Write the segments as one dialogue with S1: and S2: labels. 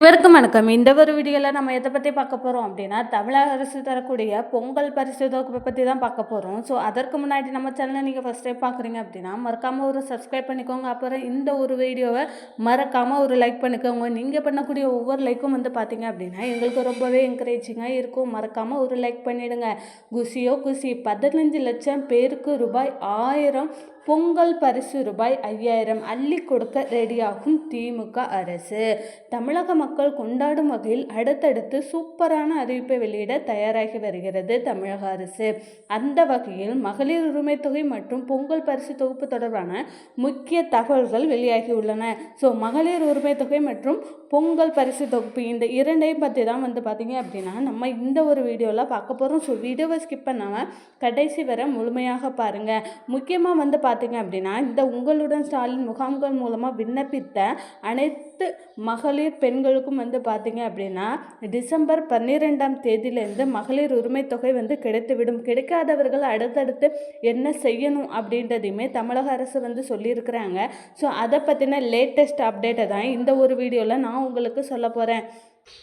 S1: இவருக்கும் வணக்கம். இந்த ஒரு வீடியோவில் நம்ம எதை பற்றி பார்க்க போகிறோம் அப்படின்னா தமிழக அரசு தரக்கூடிய பொங்கல் பரிசு தொகுப்பை பற்றி தான் பார்க்க போகிறோம் ஸோ அதற்கு முன்னாடி நம்ம சேனலை நீங்கள் ஃபஸ்ட் டைம் பார்க்குறீங்க அப்படின்னா மறக்காமல் ஒரு சப்ஸ்கிரைப் பண்ணிக்கோங்க. அப்புறம் இந்த ஒரு வீடியோவை மறக்காமல் ஒரு லைக் பண்ணிக்கோங்க. நீங்கள் பண்ணக்கூடிய ஒவ்வொரு லைக்கும் வந்து பார்த்தீங்க அப்படின்னா எங்களுக்கு ரொம்பவே என்கரேஜிங்காக இருக்கும். மறக்காமல் ஒரு லைக் பண்ணிவிடுங்க குசியோ குசி பதினஞ்சு லட்சம் பேருக்கு ரூபாய் ஆயிரம் பொங்கல் பரிசு ரூபாய் ஐயாயிரம் அள்ளி கொடுக்க ரெடியாகும் திமுக அரசு. தமிழக மக்கள் கொண்டாடும் வகையில் அடுத்தடுத்து சூப்பரான அறிவிப்பை வெளியிட தயாராகி வருகிறது தமிழக அரசு. அந்த வகையில் மகளிர் உரிமை தொகை மற்றும் பொங்கல் பரிசு தொகுப்பு தொடர்பான முக்கிய தகவல்கள் வெளியாகியுள்ளன ஸோ மகளிர் உரிமை தொகை மற்றும் பொங்கல் பரிசு தொகுப்பு இந்த இரண்டையும் பற்றி தான் வந்து பார்த்தீங்க அப்படின்னா நம்ம இந்த ஒரு வீடியோவில் பார்க்க போகிறோம் ஸோ வீடியோவை ஸ்கிப் பண்ணாமல் கடைசி வரை முழுமையாக பாருங்கள் முக்கியமாக வந்து பார்த்தீங்க அப்படின்னா இந்த உங்களுடன் ஸ்டாலின் முகாம்கள் மூலமாக விண்ணப்பித்த அனைத்து மகளிர் பெண்களுக்கும் வந்து பார்த்தீங்க அப்படின்னா டிசம்பர் பன்னிரெண்டாம் தேதியிலேருந்து மகளிர் உரிமை தொகை வந்து கிடைத்துவிடும். கிடைக்காதவர்கள் அடுத்தடுத்து என்ன செய்யணும் அப்படின்றதையுமே தமிழக அரசு வந்து சொல்லியிருக்கிறாங்க. ஸோ அதை பற்றின லேட்டஸ்ட் அப்டேட்டை தான் இந்த ஒரு வீடியோவில் நான் உங்களுக்கு சொல்ல போகிறேன்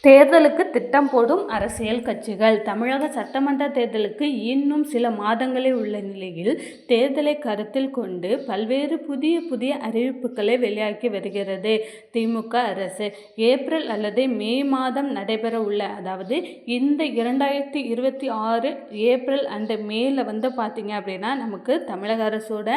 S1: தேர்தலுக்கு திட்டம் போடும் அரசியல் கட்சிகள். தமிழக சட்டமன்ற தேர்தலுக்கு இன்னும் சில மாதங்களே உள்ள நிலையில் தேர்தலை கருத்தில் கொண்டு பல்வேறு புதிய புதிய அறிவிப்புகளை வெளியாகி வருகிறது. திமுக அரசு ஏப்ரல் அல்லது மே மாதம் நடைபெற உள்ள அதாவது இந்த இரண்டாயிரத்தி இருபத்தி ஆறு ஏப்ரல் அண்டு மேல வந்து பார்த்தீங்க அப்படின்னா நமக்கு தமிழக அரசோட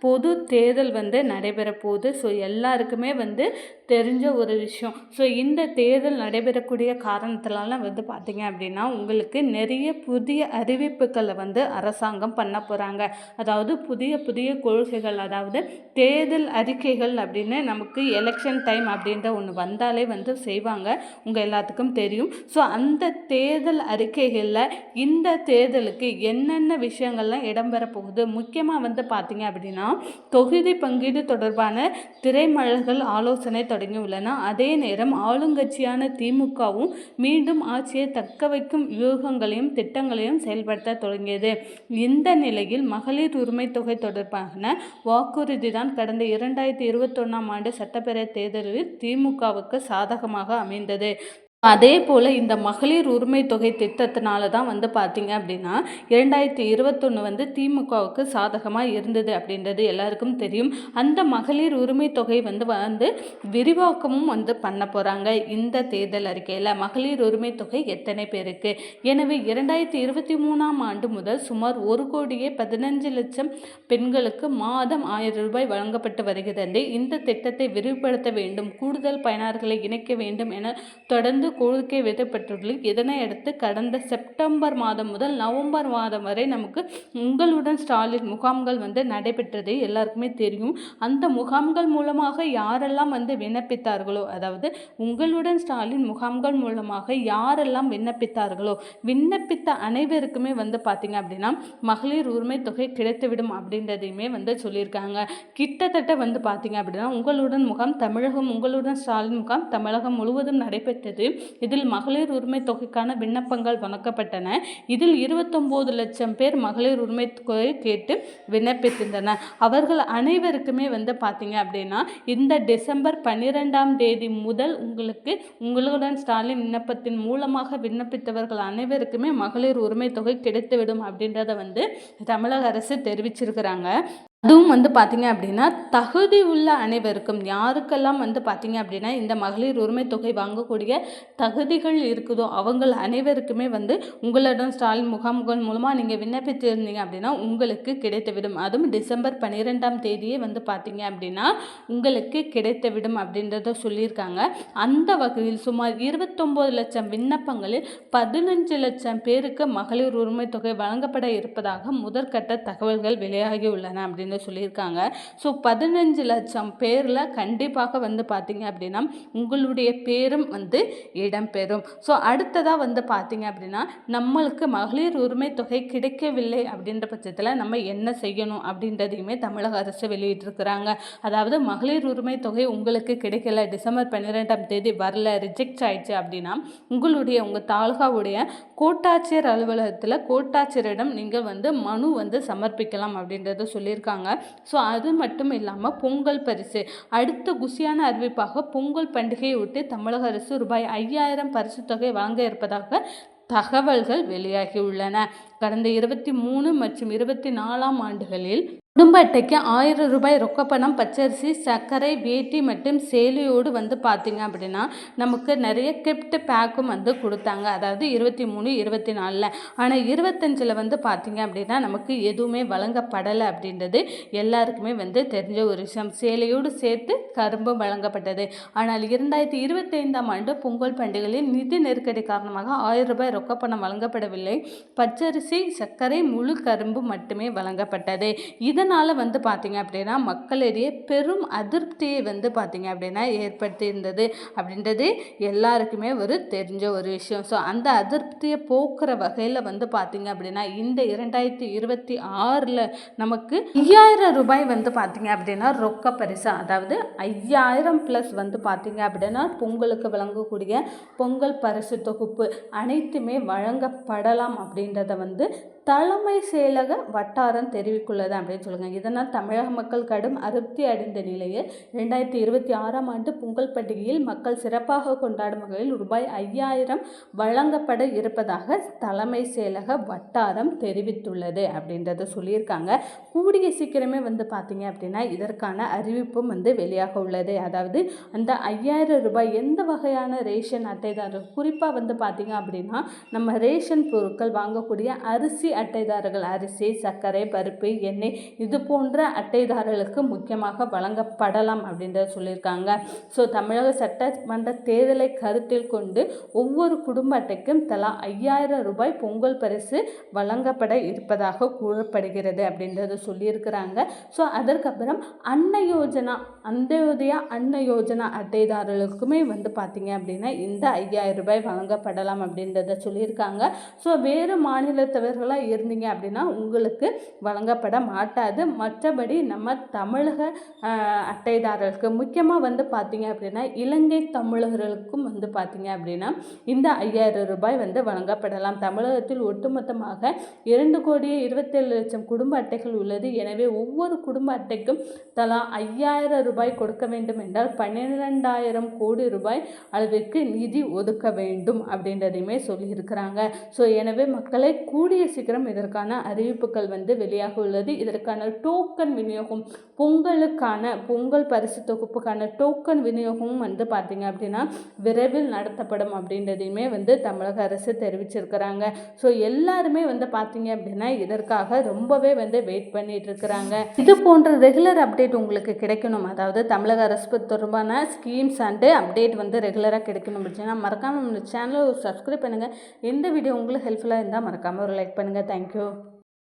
S1: பொது தேர்தல் வந்து நடைபெற போகுது ஸோ எல்லாருக்குமே வந்து தெரிஞ்ச ஒரு விஷயம். ஸோ இந்த தேர்தல் நடைபெறக்கூடிய காரணத்தினால வந்து பார்த்திங்க அப்படின்னா உங்களுக்கு நிறைய புதிய அறிவிப்புகளை வந்து அரசாங்கம் பண்ண போகிறாங்க அதாவது புதிய புதிய கொள்கைகள் அதாவது தேர்தல் அறிக்கைகள் அப்படின்னு நமக்கு எலெக்ஷன் டைம் அப்படின்ற ஒன்று வந்தாலே வந்து செய்வாங்க. உங்கள் எல்லாத்துக்கும் தெரியும். ஸோ அந்த தேர்தல் அறிக்கைகளில் இந்த தேர்தலுக்கு என்னென்ன விஷயங்கள்லாம் இடம்பெற போகுது? முக்கியமாக வந்து பார்த்திங்க அப்படின்னா தொகுதி பங்கீடு தொடர்பான திரைமலர்கள் ஆலோசனை தொடங்கியுள்ளன. அதே நேரம் ஆளுங்கட்சியான திமுகவும் மீண்டும் ஆட்சியை தக்க வைக்கும் வியூகங்களையும் திட்டங்களையும் செயல்படுத்த தொடங்கியது. இந்த நிலையில் மகளிர் உரிமை தொகை தொடர்பான வாக்குறுதி தான் கடந்த இரண்டாயிரத்தி இருபத்தொன்னாம் ஆண்டு சட்டப்பேரவை தேர்தலில் திமுகவுக்கு சாதகமாக அமைந்தது. அதே போல் இந்த மகளிர் உரிமை தொகை திட்டத்தினால தான் வந்து பார்த்திங்க அப்படின்னா இரண்டாயிரத்தி இருபத்தொன்று வந்து திமுகவுக்கு சாதகமாக இருந்தது அப்படின்றது எல்லாருக்கும் தெரியும். அந்த மகளிர் உரிமை தொகை வந்து வந்து விரிவாக்கமும் வந்து பண்ண போகிறாங்க இந்த தேர்தல் அறிக்கையில். மகளிர் உரிமை தொகை எத்தனை பேருக்கு? எனவே இரண்டாயிரத்தி இருபத்தி மூணாம் ஆண்டு முதல் சுமார் ஒரு கோடியே பதினஞ்சு லட்சம் பெண்களுக்கு மாதம் ஆயிரம் ரூபாய் வழங்கப்பட்டு வருகிறது. இந்த திட்டத்தை விரிவுபடுத்த வேண்டும் கூடுதல் பயனாளர்களை இணைக்க வேண்டும் என தொடர்ந்து கோரிக்கை விதப்பட்டுள்ளது இதனை அடுத்து கடந்த செப்டம்பர் மாதம் முதல் நவம்பர் மாதம் வரை நமக்கு உங்களுடன் ஸ்டாலின் முகாம்கள் வந்து நடைபெற்றது எல்லாருக்குமே தெரியும். அந்த முகாம்கள் மூலமாக யாரெல்லாம் வந்து விண்ணப்பித்தார்களோ அதாவது உங்களுடன் ஸ்டாலின் முகாம்கள் மூலமாக யாரெல்லாம் விண்ணப்பித்தார்களோ விண்ணப்பித்த அனைவருக்குமே வந்து பார்த்திங்க அப்படின்னா மகளிர் உரிமை தொகை கிடைத்துவிடும் அப்படின்றதையுமே வந்து சொல்லியிருக்காங்க. கிட்டத்தட்ட வந்து பார்த்திங்க அப்படின்னா உங்களுடன் முகாம் தமிழகம் உங்களுடன் ஸ்டாலின் முகாம் தமிழகம் முழுவதும் நடைபெற்றது. இதில் மகளிர் உரிமை தொகைக்கான விண்ணப்பங்கள் வழங்கப்பட்டன. இதில் இருபத்தொம்போது லட்சம் பேர் மகளிர் உரிமை தொகை கேட்டு விண்ணப்பித்திருந்தனர் அவர்கள் அனைவருக்குமே வந்து பார்த்தீங்க அப்படின்னா இந்த டிசம்பர் பன்னிரெண்டாம் தேதி முதல் உங்களுக்கு உங்களுடன் ஸ்டாலின் விண்ணப்பத்தின் மூலமாக விண்ணப்பித்தவர்கள் அனைவருக்குமே மகளிர் உரிமை தொகை கிடைத்துவிடும் அப்படின்றத வந்து தமிழக அரசு தெரிவிச்சிருக்கிறாங்க. அதுவும் வந்து பார்த்திங்க அப்படின்னா தகுதி உள்ள அனைவருக்கும் யாருக்கெல்லாம் வந்து பார்த்திங்க அப்படின்னா இந்த மகளிர் உரிமை தொகை வாங்கக்கூடிய தகுதிகள் இருக்குதோ அவங்கள் அனைவருக்குமே வந்து உங்களிடம் ஸ்டாலின் முகாம்கள் மூலமாக நீங்கள் விண்ணப்பித்திருந்தீங்க அப்படின்னா உங்களுக்கு கிடைத்துவிடும். அதுவும் டிசம்பர் பன்னிரெண்டாம் தேதியே வந்து பார்த்திங்க அப்படின்னா உங்களுக்கு கிடைத்துவிடும் அப்படின்றத சொல்லியிருக்காங்க. அந்த வகையில் சுமார் இருபத்தொம்போது லட்சம் விண்ணப்பங்களில் பதினஞ்சு லட்சம் பேருக்கு மகளிர் உரிமை தொகை வழங்கப்பட இருப்பதாக முதற்கட்ட தகவல்கள் வெளியாகியுள்ளன அப்படின்னு அப்படின்னு சொல்லியிருக்காங்க. ஸோ பதினஞ்சு லட்சம் பேரில் கண்டிப்பாக வந்து பார்த்திங்க அப்படின்னா உங்களுடைய பேரும் வந்து இடம்பெறும். ஸோ அடுத்ததாக வந்து பார்த்திங்க அப்படின்னா நம்மளுக்கு மகளிர் உரிமை தொகை கிடைக்கவில்லை அப்படின்ற பட்சத்தில் நம்ம என்ன செய்யணும் அப்படின்றதையுமே தமிழக அரசு வெளியிட்டிருக்கிறாங்க. அதாவது மகளிர் உரிமை தொகை உங்களுக்கு கிடைக்கல டிசம்பர் பன்னிரெண்டாம் தேதி வரல ரிஜெக்ட் ஆயிடுச்சு அப்படின்னா உங்களுடைய உங்கள் தாலுகாவுடைய கோட்டாட்சியர் அலுவலகத்தில் கோட்டாட்சியரிடம் நீங்கள் வந்து மனு வந்து சமர்ப்பிக்கலாம் அப்படின்றத சொல்லியிருக்காங்க. கொடுப்பாங்க ஸோ அது மட்டும் இல்லாமல் பொங்கல் பரிசு. அடுத்த குசியான அறிவிப்பாக பொங்கல் பண்டிகையை ஒட்டி தமிழக அரசு ரூபாய் ஐயாயிரம் பரிசு தொகை வழங்க இருப்பதாக தகவல்கள் வெளியாகியுள்ளன. கடந்த இருபத்தி மூணு மற்றும் இருபத்தி நாலாம் ஆண்டுகளில் குடும்ப அட்டைக்கு ஆயிரம் ரூபாய் ரொக்கப்பணம் பச்சரிசி சர்க்கரை வேட்டி மற்றும் சேலையோடு வந்து பார்த்தீங்க அப்படின்னா நமக்கு நிறைய கிஃப்ட் பேக்கும் வந்து கொடுத்தாங்க. அதாவது இருபத்தி மூணு இருபத்தி நாலில். ஆனால் இருபத்தஞ்சில் வந்து பார்த்தீங்க அப்படின்னா நமக்கு எதுவுமே வழங்கப்படலை அப்படின்றது எல்லாருக்குமே வந்து தெரிஞ்ச ஒரு விஷயம். சேலையோடு சேர்த்து கரும்பும் வழங்கப்பட்டது. ஆனால் இரண்டாயிரத்தி இருபத்தைந்தாம் ஆண்டு பொங்கல் பண்டிகையில் நிதி நெருக்கடி காரணமாக ஆயிரம் ரூபாய் ரொக்கப்பணம் வழங்கப்படவில்லை. பச்சரிசி சர்க்கரை முழு கரும்பு மட்டுமே வழங்கப்பட்டது. இதனால் வந்து பார்த்திங்க அப்படின்னா மக்களிடையே பெரும் அதிருப்தியை வந்து பார்த்திங்க அப்படின்னா ஏற்படுத்தி இருந்தது அப்படின்றது எல்லாருக்குமே ஒரு தெரிஞ்ச ஒரு விஷயம். ஸோ அந்த அதிருப்தியை போக்குற வகையில் வந்து பார்த்திங்க அப்படின்னா இந்த இரண்டாயிரத்தி இருபத்தி ஆறில் நமக்கு ஐயாயிரம் ரூபாய் வந்து பார்த்திங்க அப்படின்னா ரொக்க பரிசு அதாவது ஐயாயிரம் ப்ளஸ் வந்து பார்த்திங்க அப்படின்னா பொங்கலுக்கு வழங்கக்கூடிய பொங்கல் பரிசு தொகுப்பு அனைத்துமே வழங்கப்படலாம் அப்படின்றத வந்து தலைமை செயலக வட்டாரம் தெரிவிக்குள்ளது அப்படின்னு சொல்லி சொல்லுங்கள் இதனால் தமிழக மக்கள் கடும் அதிருப்தி அடைந்த நிலையில் இரண்டாயிரத்தி இருபத்தி ஆறாம் ஆண்டு பொங்கல் பண்டிகையில் மக்கள் சிறப்பாக கொண்டாடும் வகையில் ரூபாய் ஐயாயிரம் வழங்கப்பட இருப்பதாக தலைமை செயலக வட்டாரம் தெரிவித்துள்ளது அப்படின்றத சொல்லியிருக்காங்க. கூடிய சீக்கிரமே வந்து பார்த்தீங்க அப்படின்னா இதற்கான அறிவிப்பும் வந்து வெளியாக உள்ளது. அதாவது அந்த ஐயாயிரம் ரூபாய் எந்த வகையான ரேஷன் அட்டைதாரர் குறிப்பாக வந்து பார்த்தீங்க அப்படின்னா நம்ம ரேஷன் பொருட்கள் வாங்கக்கூடிய அரிசி அட்டைதாரர்கள் அரிசி சர்க்கரை பருப்பு எண்ணெய் இது போன்ற அட்டைதாரர்களுக்கு முக்கியமாக வழங்கப்படலாம் அப்படின்றத சொல்லியிருக்காங்க. ஸோ தமிழக சட்டமன்ற தேர்தலை கருத்தில் கொண்டு ஒவ்வொரு குடும்ப அட்டைக்கும் தலா ஐயாயிரம் ரூபாய் பொங்கல் பரிசு வழங்கப்பட இருப்பதாக கூறப்படுகிறது அப்படின்றத சொல்லியிருக்கிறாங்க. ஸோ அதற்கப்புறம் அன்ன யோஜனா அந்தயோதயா அன்ன யோஜனா அட்டைதாரர்களுக்குமே வந்து பார்த்தீங்க அப்படின்னா இந்த ஐயாயிரம் ரூபாய் வழங்கப்படலாம் அப்படின்றத சொல்லியிருக்காங்க. ஸோ வேறு மாநிலத்தவர்களாக இருந்தீங்க அப்படின்னா உங்களுக்கு வழங்கப்பட மாட்டாது. மற்றபடி நம்ம தமிழக அட்டைதாரர்களுக்கு முக்கியமாக வந்து பார்த்திங்க அப்படின்னா இலங்கை தமிழர்களுக்கும் வந்து பார்த்தீங்க அப்படின்னா இந்த ஐயாயிரம் ரூபாய் வந்து வழங்கப்படலாம். தமிழகத்தில் ஒட்டுமொத்தமாக இரண்டு கோடியே இருபத்தேழு லட்சம் குடும்ப அட்டைகள் உள்ளது. எனவே ஒவ்வொரு குடும்ப அட்டைக்கும் தலா ஐயாயிரம் ரூபாய் கொடுக்க வேண்டும் என்றால் பன்னிரெண்டாயிரம் கோடி ரூபாய் அளவிற்கு நிதி ஒதுக்க வேண்டும் அப்படின்றதையுமே சொல்லியிருக்கிறாங்க. ஸோ எனவே மக்களை கூடிய சீக்கிரம் இதற்கான அறிவிப்புகள் வந்து வெளியாக உள்ளது. இதற்கான டோக்கன் விநியோகம் பொங்கலுக்கான பொங்கல் பரிசு தொகுப்புக்கான டோக்கன் விநியோகமும் வந்து பார்த்திங்க அப்படின்னா விரைவில் நடத்தப்படும் அப்படின்றதையுமே வந்து தமிழக அரசு தெரிவிச்சிருக்கிறாங்க. ஸோ எல்லாருமே வந்து பார்த்தீங்க அப்படின்னா இதற்காக ரொம்பவே வந்து வெயிட் பண்ணிட்டு இருக்கிறாங்க. இது போன்ற ரெகுலர் அப்டேட் உங்களுக்கு கிடைக்கணும். அதாவது தமிழக அரசு தொடர்பான ஸ்கீம்ஸ் அண்டு அப்டேட் வந்து ரெகுலராக கிடைக்கணும் அப்படின்னா மறக்காமல் நம்ம சேனலை சப்ஸ்கிரைப் பண்ணுங்கள் எந்த வீடியோ உங்களுக்கு ஹெல்ப்ஃபுல்லாக இருந்தால் மறக்காமல் ஒரு லைக் பண்ணுங்கள் தேங்க்யூ.